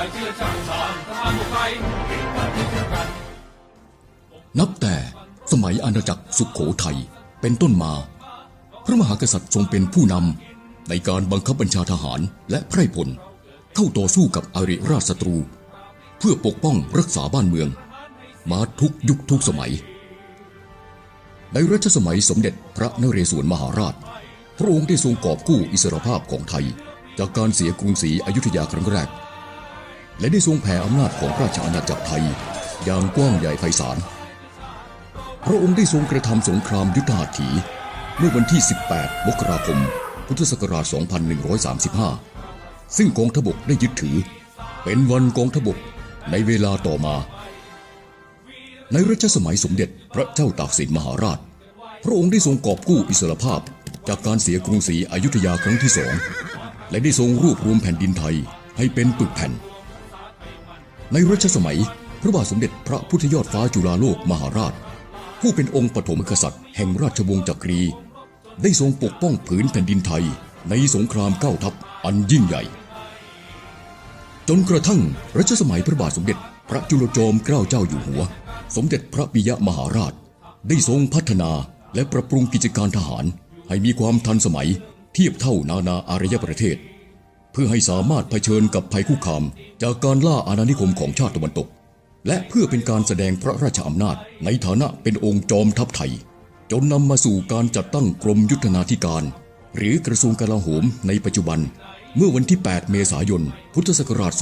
ายเชื่อช่างชาญทหารบุกไทยเก่งกันที่เชื่อกันนับแต่สมัยอาณาจักรสุขโขทัยเป็นต้นมา พระมหากษัตริย์ทรงเป็นผู้นำในการบังคับบัญชาทหารและไพร่พล เข้าต่อสู้กับอาริราชศัตรู เพื่อปกป้องรักษาบ้านเมือง มาทุกยุคทุกสมัย ในรัชสมัยสมเด็จพระนเรศวรมหาราช พระองค์ได้ทรงกอบกู้อิสรภาพของไทย จากการเสียกรุงศรีอยุธยาครั้งแรก และได้ทรงแผ่อำนาจของราชอาณาจักรไทย อย่างกว้างใหญ่ไพศาล พระองค์ได้ทรงกระทำสงครามยุทธหัตถีเมื่อวันที่ 18 มกราคม พุทธศักราช 2135 ซึ่งกองทพบกได้ยึดถือ เป็นวันกองทพบกในเวลาต่อมา ในรัชสมัยสมเด็จพระเจ้าตากสินมหาราช พระองค์ได้ทรงกอบกู้อิสรภาพจากการเสียกรุงศรีอยุธยาครั้งที่สองและได้ทรงรวบรวมแผ่นดินไทยให้เป็นปึกแผ่น ในรัชสมัย พระบาทสมเด็จพระพุทธยอดฟ้าจุฬาโลกมหาราช ผู้เป็นองค์ปฐมกษัตริย์แห่งราชวงศ์จักรี ได้ทรงปกป้องผืนแผ่นดินไทย ในสงครามเก้าทัพอันยิ่งใหญ่ จนกระทั่งรัชสมัยพระบาทสมเด็จพระจุลจอมเกล้าเจ้าอยู่หัว สมเด็จพระปิยมหาราช ได้ทรงพัฒนาและปรับปรุงกิจการทหาร ให้มีความทันสมัยเทียบเท่านานาอารยประเทศ เพื่อให้สามารถเผชิญกับภัยคุกคาม จากการล่าอาณานิคมของชาติตะวันตก และเพื่อเป็นการแสดงพระราชอำนาจ ในฐานะเป็นองค์จอมทัพไทย จนนำมาสู่การจัดตั้งกรมยุทธนาธิการ หรือกระทรวงกลาโหมในปัจจุบัน เมื่อวันที่ 8 เมษายน พุทธศักราช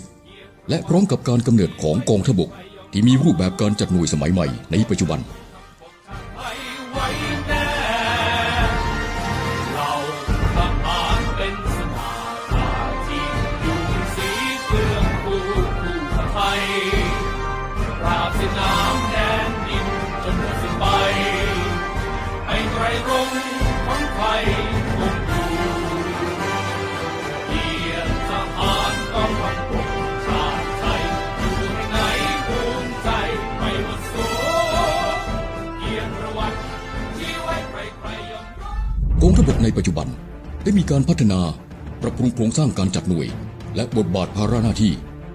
2430 และพร้อมกับการกำเนิดของกองทพบกที่มีรูปแบบการจัดหน่วยสมัยใหม่ในปัจจุบัน วัติที่ไว้ใครๆยอมรักกองทัพบกในปัจจุบันได้มีการพัฒนาปรับปรุงโครงสร้างการจัดหน่วย และบทบาทภาระหน้าที่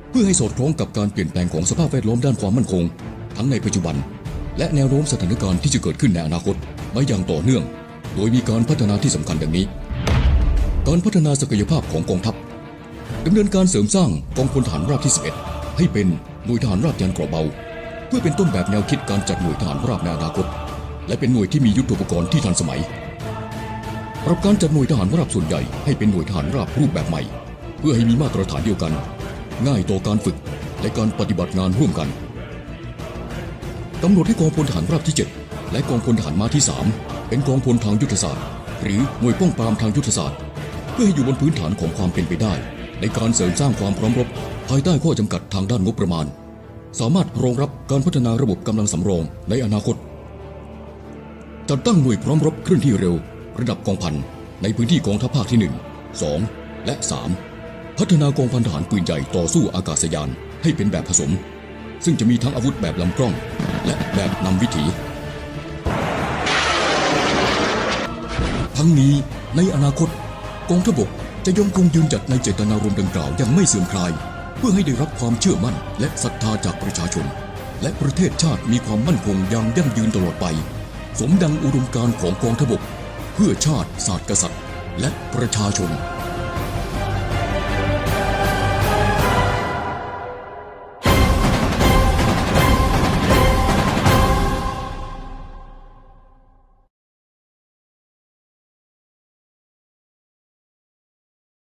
เพื่อให้สอดคล้องกับการเปลี่ยนแปลงของสภาพแวดล้อมด้านความมั่นคง ทั้งในปัจจุบัน และแนวโน้มสถานการณ์ที่จะเกิดขึ้นในอนาคตมาอย่างต่อเนื่อง โดยมีการพัฒนาที่สำคัญดังนี้ การพัฒนาศักยภาพของกองทัพดำเนินการเสริมสร้างกองพลทหารราบที่ 11 ให้เป็นหน่วยทหารราบยานเกราะเบา เพื่อเป็นต้นแบบแนวคิดการจัดหน่วยทหารราบในอนาคต และเป็นหน่วยที่มียุทธปกรณ์ที่ทันสมัยปรับการจัดหน่วยทหารราบส่วนใหญ่ให้เป็นหน่วยทหารราบรูปแบบใหม่ เพื่อให้มีมาตรฐานเดียวกัน ง่ายต่อการฝึกและการปฏิบัติงานร่วมกันกำหนดให้กองพลทหารราบที่ 7 และกองพลทหารม้าที่ 3 เป็นกองพลทางยุทธศาสตร์ หรือหน่วยป้องปรามทางยุทธศาสตร์ เพื่อให้อยู่บนพื้นฐานของความเป็นไปได้ ในการเสริมสร้างความพร้อมรบ ภายใต้ข้อจำกัดทางด้านงบประมาณ สามารถรองรับการพัฒนาระบบกำลังสำรองในอนาคต จัดตั้งหน่วยพร้อมรบเคลื่อนที่เร็ว ระดับกองพันในพื้นที่กองทัพภาคที่ 1 2 และ 3 พัฒนากองพันทหารปืนใหญ่ต่อสู้อากาศยานให้เป็นแบบผสม ซึ่งจะมีทั้งอาวุธแบบลำกล้อง และแบบนำวิถี ทั้งนี้ในอนาคตกองทัพบกจะยังคงยืนหยัดในเจตนารมณ์ดังกล่าวอย่างไม่เสื่อมคลาย เพื่อให้ได้รับความเชื่อมั่นและศรัทธาจากประชาชน และประเทศชาติมีความมั่นคงอย่างยั่งยืนตลอดไป สมดังอุดมการของกองทบก เพื่อชาติศาสตร์กษัตริย์ และประชาชน